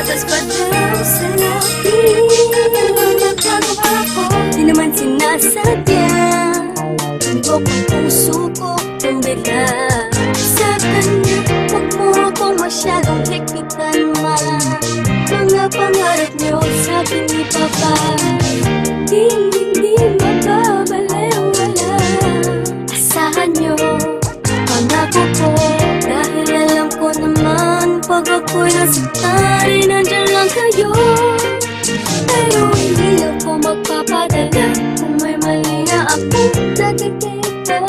gatas pa daw sa labi Nagbago pa ako, di naman sinasadya Tumbok ang puso ko, tumbila Sa kanya, huwag mo akong masyadong teknikan ma Mga pangarap niyo, sabi ni Papa Di, Pag ako'y nasaktan, ay nandyan lang kayo. Pero hindi ako magpapadala Kung may mali na akong nakikita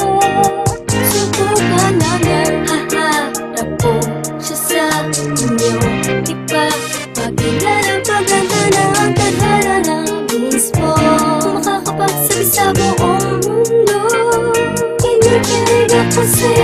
Subukan namin Haharap ko siya sa inyo. Di ba Pagkilala paganda na ang tadhana na mismo Kung makakapagsabi sa buong mundo Kinikilig ako sa'yo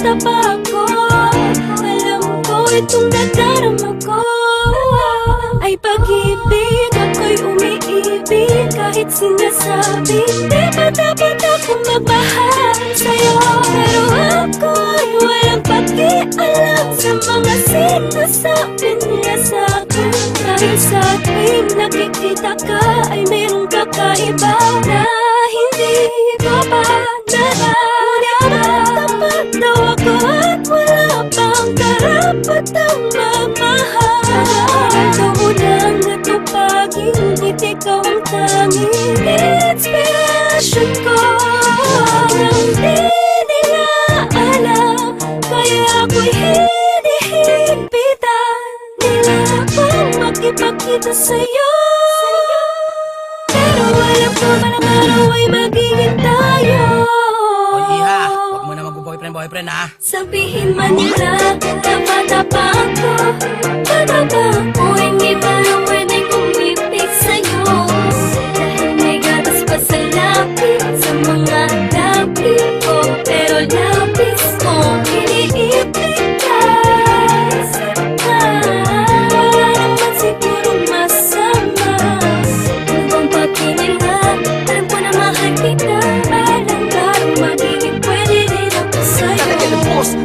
bata pa ako Alam ko itong nadarama ko. Ay pag-ibig Ako'y umiibig Kahit sinasabi. Di ba dapat akong magmahal sa'yo. Pero ako'y walang pakialam Sa mga sinasabi nila sa akin Dahil sa nakikita ka Ay merong kakaiba Na Ngunit ikaw ang tanging inspirasyon ko Nang di nila alam Kaya ako'y hinihigpitan Nila akong makipagkita sa'yo Pero alam ko man ang araw ay magiging tayo Oy, iha, huwag mo na mag-boyfriend-boyfriend ha. Sabihin man nila Bata pa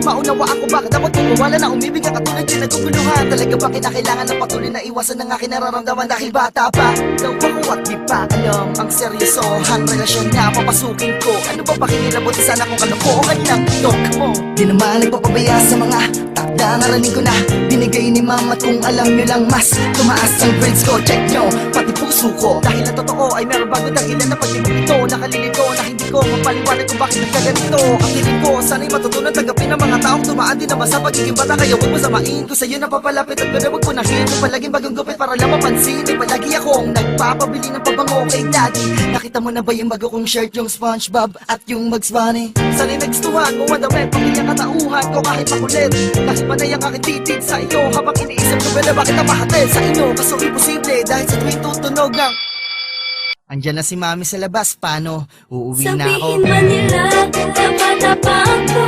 maunawa ako bakit dapat kumawala na umibig ang katulad yung naguguluhan? Talaga ba kinakailangan ng patuloy na iwasan ng aking nararamdaman? Dahil bata pa Daw ako at di pa alam ang seryosohan. Relasyon na papasukin ko. Ano ba pakikilabot sana kung kalokohan ng tok mo. Di naman nagpapabaya sa mga takda naraning ko na Binigay ni mama at kung alam nyo lang mas Tumaas ang grades ko, check nyo, pati puso ko Dahil ang totoo ay meron bago dahilan na pati ito Nakalilito na hindi ko mapaliwanag kung bakit nagkaganito. Ang hiling ko, sana'y matutunan tanggapin ng mga taong tumaan din naman sa pagiging bata Kaya huwag mo samain. Ko sa'yo na papalapit at ganda huwag punahin Kung palaging bagong gupit para lang mapansin Ay palagi akong nagpapabili ng pabango kay daddy. Nakita mo na ba yung bago kong shirt, yung Spongebob at yung Bugs Bunny? Sana'y nagstuhan mo ang damit, pamilyang katauhan ko kahit makulit Dahil panay ang aking titig sa iyo Habang iniisip ko pala bakit napahatid sa inyo? Kaso imposible dahil sa tuwing tutunog ng Andiyan na si mami sa labas, paano? Uuwi na ako. Sabihin man nila, bata pa ako